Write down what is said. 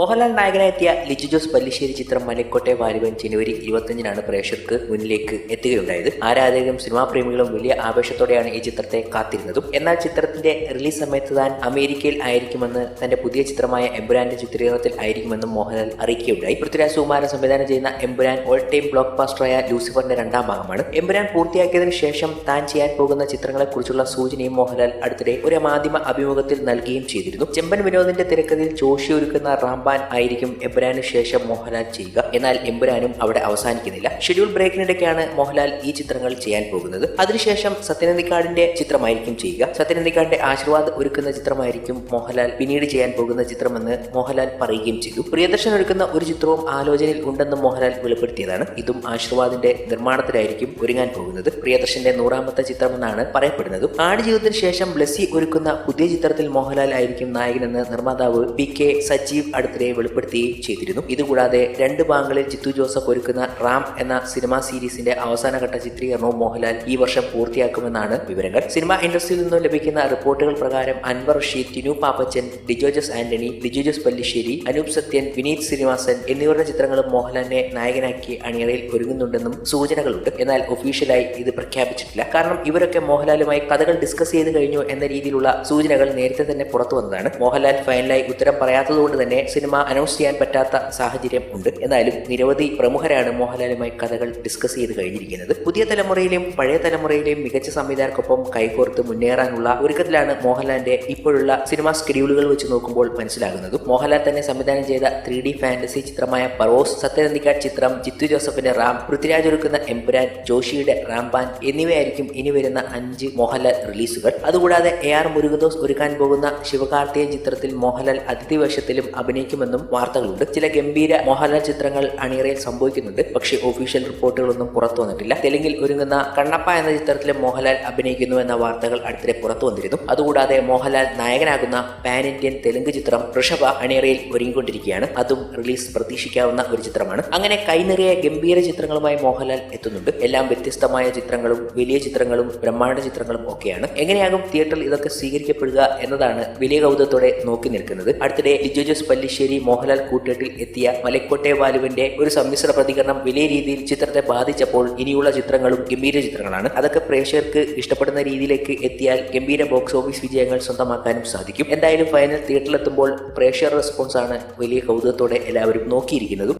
മോഹൻലാൽ നായകനായെത്തിയ ലിജു ജോസ് പല്ലിശ്ശേരി ചിത്രം മലക്കോട്ടെ വാലിബൻ ജനുവരി ഇരുപത്തിയഞ്ചിനാണ് പ്രേക്ഷകർക്ക് മുന്നിലേക്ക് എത്തുകയുണ്ടായത്. ആരാധകരും സിനിമാ പ്രേമികളും വലിയ ആവേശത്തോടെയാണ് ഈ ചിത്രത്തെ കാത്തിരുന്നതും. എന്നാൽ ചിത്രത്തിന്റെ റിലീസ് സമയത്ത് താൻ അമേരിക്കയിൽ ആയിരിക്കുമെന്ന് തന്റെ പുതിയ ചിത്രമായ എംബുരാന്റെ ചിത്രീകരണത്തിൽ ആയിരിക്കുമെന്നും മോഹൻലാൽ അറിയിക്കുകയുണ്ടായി. പൃഥ്വിരാജ് സുകുമാരൻ സംവിധാനം ചെയ്യുന്ന എംബുരാൻ ഓൾ ടൈം ബ്ലോക്ക് ബാസ്റ്ററായ ലൂസിഫറിന്റെ രണ്ടാം ഭാഗമാണ്. എംബുരാൻ പൂർത്തിയാക്കിയതിനു ശേഷം താൻ ചെയ്യാൻ പോകുന്ന ചിത്രങ്ങളെക്കുറിച്ചുള്ള സൂചനയും മോഹൻലാൽ അടുത്തിടെ ഒരു മാധ്യമ അഭിമുഖത്തിൽ നൽകുകയും ചെയ്തിരുന്നു. ചെമ്പൻ വിനോദിന്റെ തിരക്കഥയിൽ ജോഷി ഒരുക്കുന്ന റാംബാൻ ആയിരിക്കും എംബുരാന് ശേഷം മോഹൻലാൽ ചെയ്യുക. എന്നാൽ എംബുരാനും അവിടെ അവസാനിക്കുന്നില്ല. ഷെഡ്യൂൾ ബ്രേക്കിനിടയ്ക്കാണ് മോഹൻലാൽ ഈ ചിത്രങ്ങൾ ചെയ്യാൻ പോകുന്നത്. അതിനുശേഷം സത്യനന്ദിക്കാടിന്റെ ചിത്രമായിരിക്കും ചെയ്യുക. സത്യനന്ദിക്കാടിന്റെ ആശീർവാദ് ഒരുക്കുന്ന ചിത്രമായിരിക്കും മോഹൻലാൽ പിന്നീട് ചെയ്യാൻ പോകുന്ന ചിത്രമെന്ന് മോഹൻലാൽ പറയുകയും ചെയ്തു. പ്രിയദർശൻ ഒരുക്കുന്ന ഒരു ചിത്രവും ആലോചനയിൽ ഉണ്ടെന്ന് മോഹൻലാൽ വെളിപ്പെടുത്തിയതാണ്. ഇതും ആശീർവാദിന്റെ നിർമ്മാണത്തിലായിരിക്കും ഒരുങ്ങാൻ പോകുന്നത്. പ്രിയദർശന്റെ നൂറാമത്തെ ചിത്രമെന്നാണ് പറയപ്പെടുന്നത്. ആടുജീവിതത്തിന് ശേഷം ബ്ലസ്സി ഒരുക്കുന്ന പുതിയ ചിത്രത്തിൽ മോഹൻലാൽ ആയിരിക്കും നായകനെന്ന് നിർമ്മാതാവ് പി കെ സജീവ് അടുത്തിടെ വെളിപ്പെടുത്തുകയും ചെയ്തിരുന്നു. ഇതുകൂടാതെ രണ്ട് ഭാഗങ്ങളിൽ ജിത്തു ജോസഫ് ഒരുക്കുന്ന റാം എന്ന സിനിമാ സീരീസിന്റെ അവസാനഘട്ട ചിത്രീകരണവും മോഹൻലാൽ ഈ വർഷം പൂർത്തിയാക്കുമെന്നാണ് വിവരങ്ങൾ. സിനിമാ ഇൻഡസ്ട്രിയിൽ നിന്നും ലഭിക്കുന്ന റിപ്പോർട്ടുകൾ പ്രകാരം അൻവർ റഷീദ് ടിനു പാപ്പച്ചൻ ഡിജോജസ് ജോസ് ആന്റണി ഡിജോജസ് പല്ലിശ്ശേരി അനൂപ് സത്യൻ വിനീത് ശ്രീനിവാസൻ എന്നിവരുടെ ചിത്രങ്ങളും മോഹൻലാലിനെ നായകനാക്കി അണിയറയിൽ ഒരുങ്ങുന്നുണ്ടെന്നും സൂചനകളുണ്ട്. എന്നാൽ ഒഫീഷ്യലായി ഇത് പ്രഖ്യാപിച്ചിട്ടില്ല. കാരണം ഇവരൊക്കെ മോഹൻലാലുമായി കഥകൾ ഡിസ്കസ് ചെയ്ത് കഴിഞ്ഞു എന്ന രീതിയിലുള്ള സൂചനകൾ നേരത്തെ തന്നെ പുറത്തു വന്നതാണ്. മോഹൻലാൽ ഫൈനലായി ഉത്തരം പറയാത്തതുകൊണ്ട് തന്നെ സിനിമ അനൗൺസ് ചെയ്യാൻ പറ്റാത്ത സാഹചര്യം ഉണ്ട്. എന്നാലും നിരവധി പ്രമുഖരാണ് മോഹൻലാലുമായി കഥകൾ ഡിസ്കസ് ചെയ്ത് കഴിഞ്ഞിരിക്കുന്നത്. പുതിയ തലമുറയിലെയും പഴയ തലമുറയിലെയും മികച്ച സംവിധായകർക്കൊപ്പം കൈകോർത്ത് മുന്നേറാനുള്ള ഒരുക്കത്തിലാണ് മോഹൻലാലിന്റെ ഇപ്പോഴുള്ള സിനിമാ സ്കെഡ്യൂളുകൾ വെച്ച് നോക്കുമ്പോൾ മനസ്സിലാകുന്നത്. മോഹൻലാൽ തന്നെ സംവിധാനം ചെയ്ത ത്രീ ഡി ഫാന്റസി ചിത്രമായ പറോസ് സത്യനന്ദിക്കാട് ചിത്രം ജിത്തു ജോസഫിന്റെ റാം പൃഥ്വിരാജ് ഒരുക്കുന്ന എംപുരാൻ ജോഷിയുടെ റാംപാൻ എന്നിവയായിരിക്കും ഇനി വരുന്ന അഞ്ച് മോഹൻലാൽ റിലീസുകൾ അതുകൂടാതെ എ ആർ മുരുകദോസ് ഒരുക്കാൻ പോകുന്ന ശിവകാർത്തിയ ചിത്രത്തിൽ മോഹൻലാൽ അതിഥി വേഷത്തിലും അഭിനയിക്കുമെന്നും വാർത്തകളുണ്ട്. ചില ഗംഭീര മോഹൻലാൽ ചിത്രങ്ങൾ അണിയറയിൽ സംഭവിക്കുന്നുണ്ട്. പക്ഷേ ഒഫീഷ്യൽ റിപ്പോർട്ടുകളൊന്നും പുറത്തു വന്നിട്ടില്ല. തെലുങ്കിൽ ഒരുങ്ങുന്ന കണ്ണപ്പ എന്ന ചിത്രത്തിലെ മോഹൻലാൽ അഭിനയിക്കുന്നു എന്ന വാർത്തകൾ അടുത്തിടെ പുറത്തു വന്നിരുന്നു. അതുകൂടാതെ മോഹൻലാൽ നായകനാകുന്ന പാൻ ഇന്ത്യൻ തെലുങ്ക് ചിത്രം ഋഷഭ അണിയറയിൽ ഒരുങ്ങിക്കൊണ്ടിരിക്കുകയാണ്. അതും റിലീസ് പ്രതീക്ഷിക്കാവുന്ന ഒരു ചിത്രമാണ്. അങ്ങനെ കൈനിറിയ ഗംഭീര ചിത്രങ്ങളുമായി മോഹൻലാൽ എത്തുന്നുണ്ട്. എല്ലാം വ്യത്യസ്തമായ ചിത്രങ്ങളും വലിയ ചിത്രങ്ങളും ബ്രഹ്മാണ്ഡ ചിത്രങ്ങളും ഒക്കെയാണ്. എങ്ങനെയാകും തിയേറ്ററിൽ ഇതൊക്കെ സ്വീകരിക്കപ്പെടുക എന്നതാണ് വലിയ കൗതുകത്തോടെ നോക്കി നിൽക്കുന്നത്. അടുത്തിടെ ലിജോ ജോസ് പല്ലിശ്ശേരി മോഹൻലാൽ കൂട്ടേട്ടിൽ എത്തിയ മലക്കോട്ടെ വാലുവിന്റെ ഒരു സമ്മിശ്ര പ്രതികരണം വലിയ രീതിയിൽ ചിത്രത്തെ ബാധിച്ചപ്പോൾ ഇനിയുള്ള ചിത്രങ്ങളും ഗംഭീര ചിത്രങ്ങളാണ്. അതൊക്കെ പ്രേക്ഷകർക്ക് ഇഷ്ടപ്പെടുന്ന രീതിയിലേക്ക് എത്തിയാൽ ഗംഭീര ബോക്സ് ഓഫീസ് വിജയങ്ങൾ സ്വന്തമാക്കാനും സാധിക്കും. എന്തായാലും ഫൈനൽ തിയേറ്ററിലെത്തുമ്പോൾ പ്രേക്ഷകർ റെസ്പോൺസ് ആണ് വലിയ കൗതുകത്തോടെ എല്ലാവരും നോക്കിയിരിക്കുന്നതും.